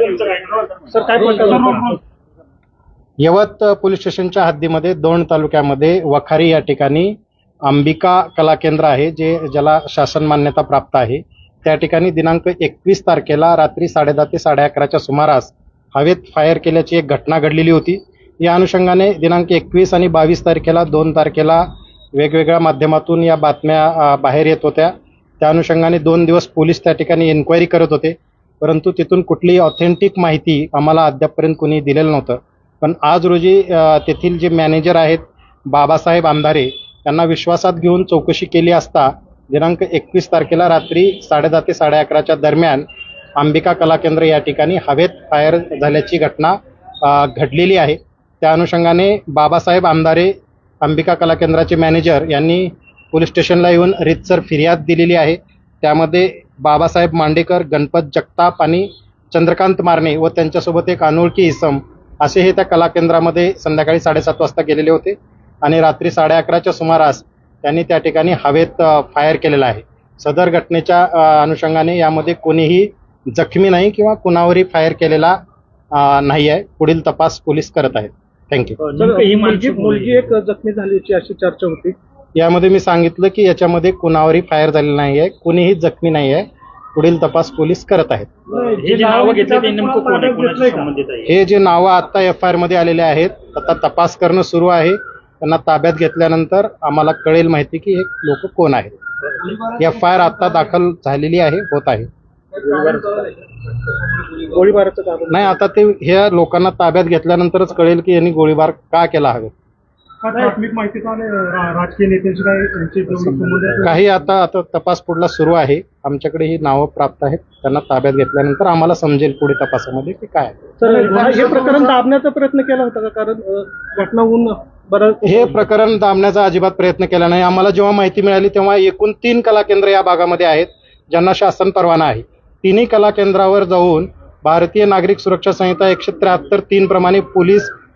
Sir काय यवत police स्टेशनच्या हद्दीमध्ये दोन तालुक्यामध्ये वखारी या ठिकाणी अंबिका कला केंद्र आहे जे ज्याला शासन मान्यता प्राप्त आहे. त्या ठिकाणी दिनांक एकवीस तारखेला रात्री साडेदहा ते साडे अकराच्या सुमारास हवेत फायर केल्याची एक घटना घडलेली होती. या अनुषंगाने दिनांक एकवीस आणि बावीस तारखेला दोन तारखेला वेगवेगळ्या माध्यमातून या बातम्या बाहेर येत होत्या. त्या अनुषंगाने दोन दिवस पोलीस त्या ठिकाणी एन्क्वायरी करत होते. परंतु तिथून कुठलीही ऑथेंटिक माहिती आम्हाला अद्यापपर्यंत कोणी दिलेलं नव्हतं. पण आज रोजी तेथील जे मॅनेजर आहेत बाबासाहेब आमदारे त्यांना विश्वासात घेऊन चौकशी केली असता दिनांक एकवीस तारखेला रात्री साडेदहा ते साडे अकराच्या दरम्यान अंबिका कला केंद्र या ठिकाणी हवेत फायर झाल्याची घटना घडलेली आहे. त्या अनुषंगाने बाबासाहेब आमदारे अंबिका कला केंद्राचे मॅनेजर यांनी पोलीस स्टेशनला येऊन रितसर फिर्याद दिलेली आहे. त्यामध्ये बाबासाहेब मांडेकर गणपत जगताप आणि चंद्रकांत मारणे व त्यांच्यासोबत एक अनोळखी इसम असे हे त्या कला केंद्रामध्ये संध्याकाळी साडेसात वाजता गेलेले होते. आणि रात्री साडे अकराच्या सुमारास त्यांनी त्या ठिकाणी हवेत फायर केलेला आहे. सदर घटनेच्या अनुषंगाने यामध्ये कोणीही जखमी नाही किंवा कुणावरही फायर केलेला नाही आहे. पुढील तपास पोलीस करत आहेत. थँक्यू ही मुलगी मुलगी एक जखमी झाल्याची अशी चर्चा होती. यामध्ये मी सांगितलं की याच्यामध्ये कुणावरही फायर झालेलं नाही आहे कुणीही जखमी नाही आहे पुढील तपास पोलीस करत आहेत. हे जे नावं घेतली ते नेमकं कोण आहे? कोणाशी संबंधित आहे? हे जे नावं आता एफ आय आरमध्ये आलेले आहेत आता तपास करणं सुरू आहे. त्यांना ताब्यात घेतल्यानंतर आम्हाला कळेल माहिती की हे लोक कोण आहेत. एफ आय आर आता दाखल झालेली आहे होत आहे. गोळीबाराचं नाही आता ते ह्या लोकांना ताब्यात घेतल्यानंतरच कळेल की यांनी गोळीबार का केला हवे. प्राथमिक माहिती काय राजकीय नेत्यांची काय त्यांची जेवढी संबंध आहे? काही आता आता तपास पुढला सुरू आहे. आमच्याकडे ही नावं प्राप्त आहेत. त्यांना ताब्यात घेतल्यानंतर आम्हाला समजेल पुढे तपासामध्ये की काय हे प्रकरण दाबण्याचा प्रयत्न केला होता का? कारण घटना होऊन बरं हे प्रकरण दाबण्याचा अजिबात प्रयत्न केला नाही. आम्हाला जेव्हा माहिती मिळाली तेव्हा एकूण तीन कला केंद्र या भागामध्ये आहेत ज्यांना शासन परवाना आहे. तिन्ही कला केंद्रावर जाऊन भारतीय नागरिक सुरक्षा संहिता एकशे त्र्याहत्तर तीन प्रमाणे पोलीस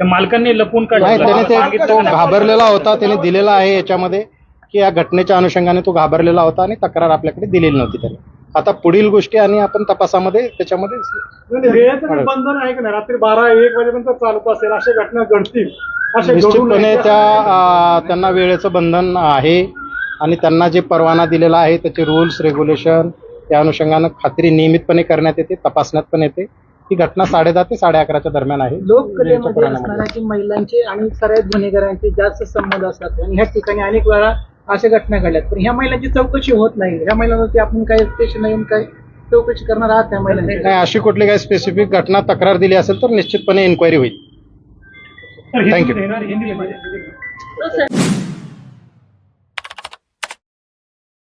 त्या मालकांनी लपून नाही त्याने ते काढलं तो घाबरलेला होता त्याने दिलेला आहे याच्यामध्ये की या घटनेच्या अनुषंगाने तो घाबरलेला होता आणि तक्रार आपल्याकडे दिलेली नव्हती त्याने. आता पुढील गोष्टी आणि आपण तपासामध्ये त्याच्यामध्ये वेळेचं बंधन आहे का नाही? रात्री बारा एक वाजेपर्यंत चालत असेल अशा घटना घडतील अशा निश्चितपणे. त्या अं, त्यांना वेळेचं बंधन आहे आणि त्यांना जे परवाना दिलेला आहे त्याचे रूल्स रेग्युलेशन त्या अनुषंगानं खात्री नियमितपणे करण्यात येते तपासण्यात पण येते. ही घटना साडे दहा ते साडे अकराच्या दरम्यान आहे. लोककलेमध्ये की महिलांचे आणि सगळ्याच गुन्हेगारांचे जास्त संबंध असतात? आणि ह्या ठिकाणी अनेक वेळा अशा घटना घडल्यात पण ह्या महिलांची चौकशी होत नाही. ह्या महिलांवरती आपण काय स्टेशनला येऊन काय चौकशी करणार आहात त्या महिलांची नाही अशी कुठली काही स्पेसिफिक घटना तक्रार दिली असेल तर निश्चितपणे इन्क्वायरी होईल. तर